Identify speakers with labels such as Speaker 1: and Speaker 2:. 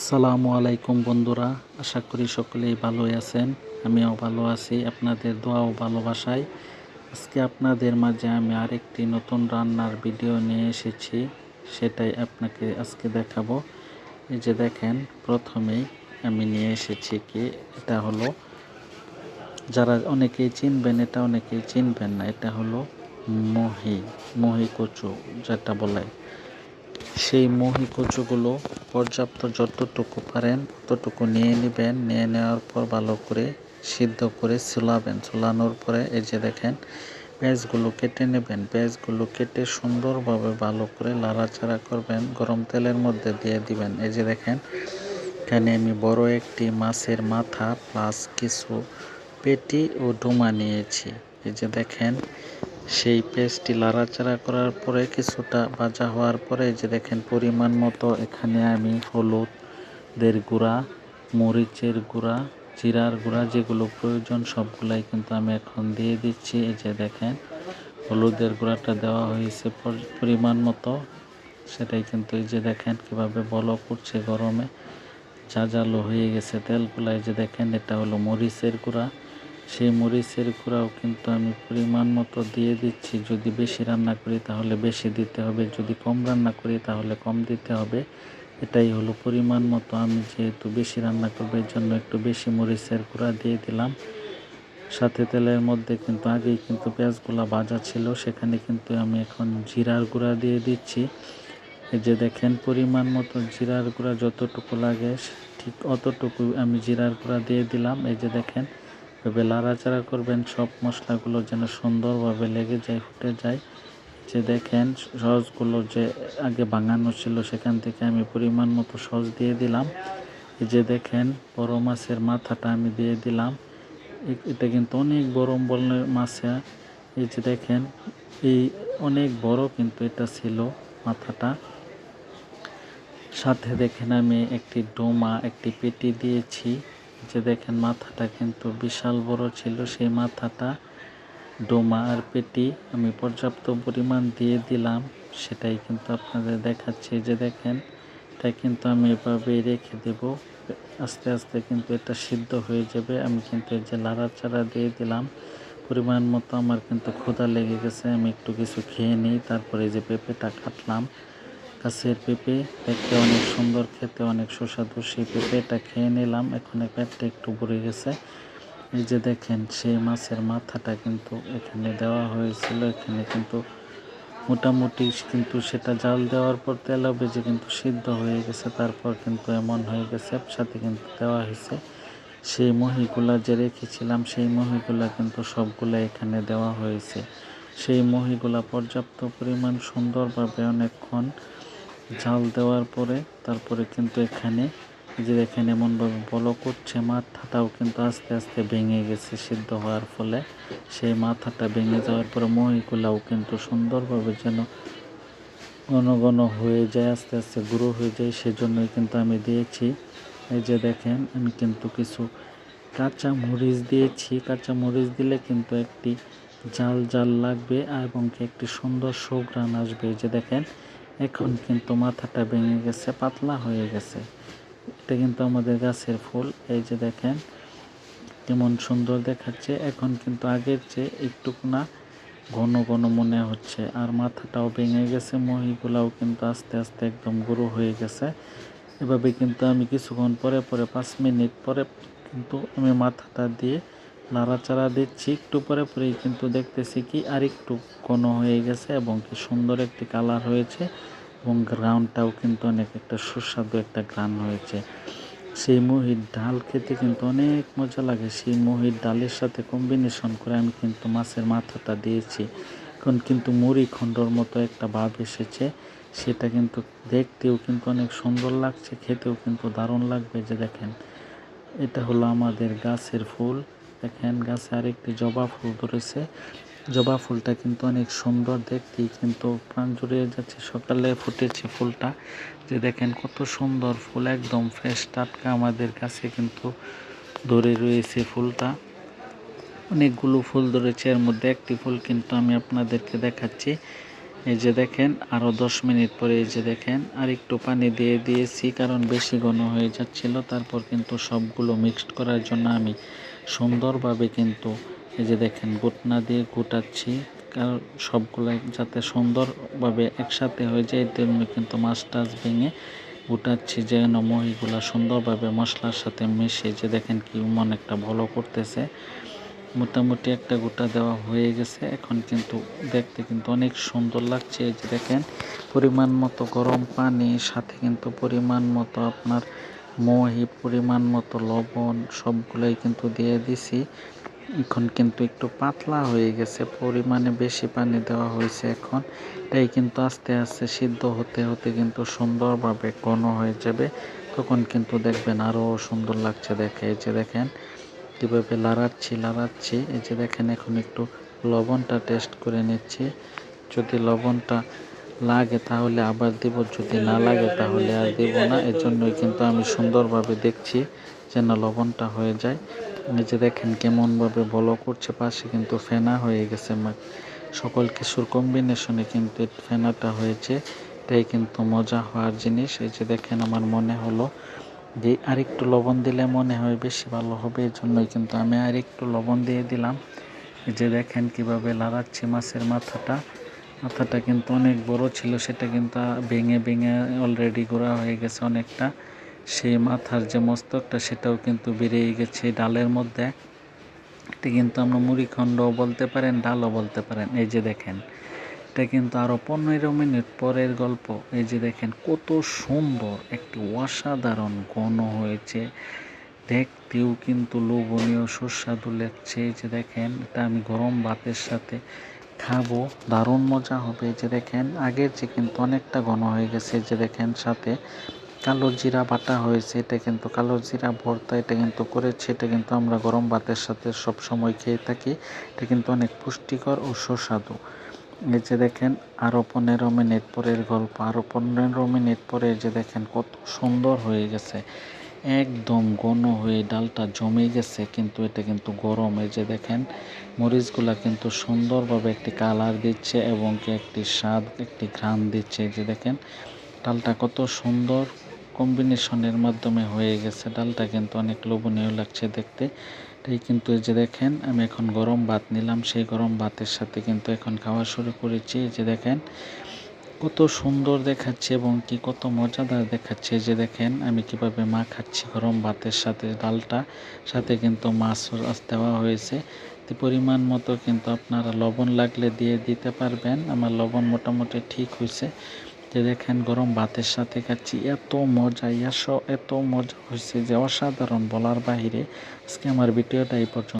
Speaker 1: আসসালামু আলাইকুম বন্ধুরা, আশা করি সকলেই ভালোই আছেন, আমিও ভালো আছি, আপনাদের দোয়া ও ভালোবাসায়। আজকে আপনাদের মাঝে আমি আরেকটি নতুন রান্নার ভিডিও নিয়ে এসেছি, সেটাই আপনাকে আজকে দেখাবো। এই যে দেখেন, প্রথমেই আমি নিয়ে এসেছি কি, এটা হলো, যারা অনেকেই চিনবেন, এটা অনেকেই চিনবেন না, এটা হলো মহি মহি কচু, যেটা বলে। সেই মহি পর্যাপ্ত যতটুকু পারেন, ততটুকু নিয়ে নেবেন। নিয়ে নেওয়ার পর ভালো করে সিদ্ধ করে চুলাবেন চুলানোর পরে এই যে দেখেন, পেঁয়াজগুলো কেটে নেবেন। পেঁয়াজগুলো কেটে সুন্দরভাবে ভালো করে লাড়াচাড়া করবেন। গরম তেলের মধ্যে দিয়ে দিবেন। এই যে দেখেন, এখানে আমি বড় একটি মাছের মাথা, প্লাস কিছু পেটি ও ডোমা নিয়েছি। এই যে দেখেন সেই পেস্টটি লাড়াচাড়া করার পরে কিছুটা ভাজা হওয়ার পরে যে দেখেন, পরিমাণ মতো এখানে আমি হলুদের গুঁড়া, মরিচের গুঁড়া, জিরার গুঁড়া যেগুলো প্রয়োজন সবগুলাই কিন্তু আমি এখন দিয়ে দিচ্ছি। এই যে দেখেন, হলুদের গুঁড়াটা দেওয়া হয়েছে পরিমাণ মতো। সেটাই কিন্তু এই যে দেখেন কীভাবে বলক করছে গরমে। জাজালো হয়ে গেছে তেলগুলা, এই যে দেখেন, এটা হলো মরিচের গুঁড়া। সেই মরিচের গুঁড়াও কিন্তু আমি পরিমাণ মতো দিয়ে দিচ্ছি। যদি বেশি রান্না করি তাহলে বেশি দিতে হবে। যদি কম রান্না করি তাহলে কম দিতে হবে। এটাই হলো পরিমাণ মতো। আমি যেহেতু বেশি রান্না করব, এর জন্য একটু বেশি মরিচের গুঁড়া দিয়ে দিলাম। সাথে তেলের মধ্যে কিন্তু আগেই কিন্তু পেঁয়াজগুলা ভাজা ছিল। সেখানে কিন্তু আমি এখন জিরার গুঁড়া দিয়ে দিচ্ছি। এই যে দেখেন পরিমাণ মতো জিরার গুঁড়া যতটুকু লাগে, ঠিক অতটুকু আমি জিরার গুঁড়া দিয়ে দিলাম। এই যে দেখেন এভাবে লাড়াচাড়া করবেন, সব মশলাগুলো যেন সুন্দরভাবে লেগে যায়, ফুটে যায়। যে দেখেন, সসগুলো যে আগে ভাঙানো ছিল, সেখান থেকে আমি পরিমাণ মতো সস দিয়ে দিলাম। যে দেখেন, বড় মাছের মাথাটা আমি দিয়ে দিলাম। এটা কিন্তু অনেক বড় বলনের মাছে এই যে দেখেন, এই অনেক বড় কিন্তু এটা ছিল মাথাটা। সাথে দেখেন আমি একটি ডোমা, একটি পেটি দিয়েছি। যে দেখেন মাথাটা কিন্তু বিশাল বড় ছিল, সেই মাথাটা ডোমা আর পেটি আমি পর্যাপ্ত পরিমাণ দিয়ে দিলাম। সেটাই কিন্তু আপনাদের দেখাচ্ছি যে দেখেন, এটা কিন্তু আমি এভাবে রেখে দেব। আস্তে আস্তে কিন্তু এটা সিদ্ধ হয়ে যাবে। আমি কিন্তু এই যে লাড়াচাড়া দিয়ে দিলাম। পরিমাণ মতো আমার কিন্তু ক্ষুধা লেগে গেছে। আমি একটু কিছু খেয়ে নিই, তারপরে যে পেঁপেটা কাটলাম। গাছের পেঁপে, দেখতে অনেক সুন্দর, খেতে অনেক সুস্বাদু। সেই পেঁপেটা খেয়ে নিলাম, এখন পেটটা একটু ভরে গেছে। এই যে দেখেন, সেই মাছের মাথাটা কিন্তু এখানে দেওয়া হয়েছিল। এখানে কিন্তু মোটামুটি কিন্তু সেটা জাল দেওয়ার পর তেলা বেজে কিন্তু সিদ্ধ হয়ে গেছে। তারপর কিন্তু এমন হয়ে গেছে, সাথে কিন্তু দেওয়া হয়েছে। সেই মহিগুলা যে রেখেছিলাম, সেই মহিগুলা কিন্তু সবগুলা এখানে দেওয়া হয়েছে। সেই মহিগুলা পর্যাপ্ত পরিমাণ সুন্দরভাবে অনেকক্ষণ জাল দেওয়ার পরে, তারপরে কিন্তু এখানে যে দেখেন এমনভাবে বলো করছে মাথাটাও কিন্তু আস্তে আস্তে ভেঙে গেছে সিদ্ধ হওয়ার ফলে। সেই মাথাটা ভেঙে যাওয়ার পরে মহিগুলাও কিন্তু সুন্দরভাবে যেন ঘন ঘন হয়ে যায়, আস্তে আস্তে গুঁড়ো হয়ে যায়, সেজন্যই কিন্তু আমি দিয়েছি। এই যে দেখেন, আমি কিন্তু কিছু কাঁচা মরিচ দিয়েছি। কাঁচা মরিচ দিলে কিন্তু একটি জাল জাল লাগবে এবং একটি সুন্দর সুঘ্রাণ আসবে। যে দেখেন এখন কিন্তু মাথাটা ভেঙে গেছে, পাতলা হয়ে গেছে। এটা কিন্তু আমাদের গাছের ফুল, এই যে দেখেন, কেমন সুন্দর দেখাচ্ছে। এখন কিন্তু আগের চেয়ে একটু না ঘন ঘন মনে হচ্ছে। আর মাথাটাও ভেঙে গেছে, মহিগুলাও কিন্তু আস্তে আস্তে একদম গুঁড়ো হয়ে গেছে। এভাবে কিন্তু আমি কিছুক্ষণ পরে পরে, পাঁচ মিনিট পরে কিন্তু আমি মাথাটা দিয়ে নাড়াচাড়া দিচ্ছি। একটু পরে পরেই কিন্তু দেখতেছি কি আর একটু ঘন হয়ে গেছে এবং কি সুন্দর একটি কালার হয়েছে। এবং গ্রাউন্ডটাও কিন্তু অনেক একটা সুস্বাদু একটা গ্রান হয়েছে। সেই মহির ডাল খেতে কিন্তু অনেক মজা লাগে। সেই মহির ডালের সাথে কম্বিনেশন করে আমি কিন্তু মাছের মাথাটা দিয়েছি। এখন কিন্তু মুড়ি খণ্ডর মতো একটা ভাব এসেছে। সেটা কিন্তু দেখতেও কিন্তু অনেক সুন্দর লাগছে, খেতেও কিন্তু দারুণ লাগবে যে দেখেন। এটা হলো আমাদের গাছের ফুল। দেখেন গাছে আরেকটি জবা ফুল ধরেছে। জবা ফুলটা কিন্তু অনেক সুন্দর দেখতে, কিন্তু প্রাণ জুড়িয়ে যাচ্ছে সকালে ফুটেছে ফুলটা। যে দেখেন কত সুন্দর ফুল, একদম ফ্রেশ টাটকা আমাদের কাছে কিন্তু ধরে রয়েছে ফুলটা। অনেকগুলো ফুল ধরেছে, এর মধ্যে একটি ফুল কিন্তু আমি আপনাদেরকে দেখাচ্ছি। এই যে দেখেন আরও দশ মিনিট পরে এই যে দেখেন আর একটু পানি দিয়ে দিয়েছি, কারণ বেশি ঘন হয়ে যাচ্ছিল। তারপর কিন্তু সবগুলো মিক্সড করার জন্য আমি সুন্দরভাবে কিন্তু এই যে দেখেন, গুটনা দিয়ে গুটাচ্ছি। কারণ সবগুলো যাতে সুন্দরভাবে একসাথে হয়ে যায় এর জন্য কিন্তু মাছ টাছ ভেঙে গুটাচ্ছি যেন মহিগুলা সুন্দরভাবে মশলার সাথে মিশে। যে দেখেন কি মন একটা ভালো করতেছে। মোটামুটি একটা গোটা দেওয়া হয়ে গেছে। এখন কিন্তু দেখতে কিন্তু অনেক সুন্দর লাগছে। এই যে দেখেন, পরিমাণ মতো গরম পানি, সাথে কিন্তু পরিমাণ মতো আপনার মহি, পরিমাণ মতো লবণ, সবগুলোই কিন্তু দিয়ে দিছি। এখন কিন্তু একটু পাতলা হয়ে গেছে, পরিমাণে বেশি পানি দেওয়া হয়েছে এখন। এটাই কিন্তু আস্তে আস্তে সিদ্ধ হতে হতে কিন্তু সুন্দরভাবে ঘন হয়ে যাবে। তখন কিন্তু দেখবেন আরও সুন্দর লাগছে দেখে। এই যে দেখেন, কীভাবে লাড়াচ্ছি লাড়াচ্ছি। এই যে দেখেন, এখন একটু লবণটা টেস্ট করে নিচ্ছি। যদি লবণটা লাগে তাহলে আবার দিব, যদি না লাগে তাহলে আর দিব না। এর জন্যই কিন্তু আমি সুন্দরভাবে দেখছি যেন লবণটা হয়ে যায়। যে দেখেন কেমনভাবে বলো করছে, পাশে কিন্তু ফেনা হয়ে গেছে সকল কিছুর কম্বিনেশনে কিন্তু ফেনাটা হয়েছে, এটাই কিন্তু মজা হওয়ার জিনিস। এই যে দেখেন আমার মনে হলো যে আরেকটু লবণ দিলে মনে হয় বেশি ভালো হবে, এই জন্যই কিন্তু আমি আরেকটু লবণ দিয়ে দিলাম। এই যে দেখেন কীভাবে লাড়াচ্ছি মাছের মাথাটা। মাথাটা কিন্তু অনেক বড় ছিল, সেটা কিন্তু ভেঙে ভেঙে অলরেডি গোড়া হয়ে গেছে অনেকটা। সেই মাথার যে মস্তকটা, সেটাও কিন্তু বেরিয়ে গেছে ডালের মধ্যে। এটা কিন্তু আমরা মুড়িখণ্ডও বলতে পারেন, ডালও বলতে পারেন। এই যে দেখেন, এটা কিন্তু আরও পনেরো মিনিট পরের গল্প। এই যে দেখেন, কত সুন্দর একটি অসাধারণ ঘন হয়েছে। দেখতেও কিন্তু লোভনীয়, সুস্বাদু লাগছে। এই যে দেখেন, এটা আমি গরম ভাতের সাথে খাব। দারুণ মজা হবে। এই যে দেখেন, আগের যে কিন্তু অনেকটা ঘন হয়ে গেছে। যে দেখেন, সাথে কালো জিরা বাটা হয়েছে, এটা কিন্তু কালো জিরা ভর্তা, এটা কিন্তু করেছে, এটা কিন্তু আমরা গরম ভাতের সাথে সব সময় খেয়ে থাকি, এটা কিন্তু অনেক পুষ্টিকর ও সুস্বাদু। এই যে দেখেন আরও পনেরো মিনিট পরের গল্প আরও পনেরো মিনিট পরে যে দেখেন কত সুন্দর হয়ে গেছে, একদম ঘন হয়ে ডালটা জমে গেছে, কিন্তু এটা কিন্তু গরম। এই যে দেখেন, মরিচগুলা কিন্তু সুন্দরভাবে একটি কালার দিচ্ছে এবং একটি স্বাদ, একটি ঘ্রাণ দিচ্ছে। যে দেখেন, ডালটা কত সুন্দর কম্বিনেশনের মাধ্যমে হয়ে গেছে। ডালটা কিন্তু অনেক লোভনীয় লাগছে দেখতে। তাই কিন্তু এই যে দেখেন, আমি এখন গরম ভাত নিলাম। সেই গরম ভাতের সাথে কিন্তু এখন খাওয়া শুরু করেছি। এই যে দেখেন, কত সুন্দর দেখাচ্ছে এবং কি কত মজাদার দেখাচ্ছে। যে দেখেন, আমি কীভাবে মা খাচ্ছি গরম ভাতের সাথে ডালটা। সাথে কিন্তু মাছ দেওয়া হয়েছে। পরিমাণ মতো কিন্তু আপনারা লবণ লাগলে দিয়ে দিতে পারবেন। আমার লবণ মোটামুটি ঠিক হয়েছে। যে দেখেন গরম ভাতের সাথে খাচ্ছি, এত মজা, ইয়াস, এত মজা হয়েছে যে অসাধারণ বলার বাহিরে। আজকে আমার ভিডিওটা এই পর্যন্ত।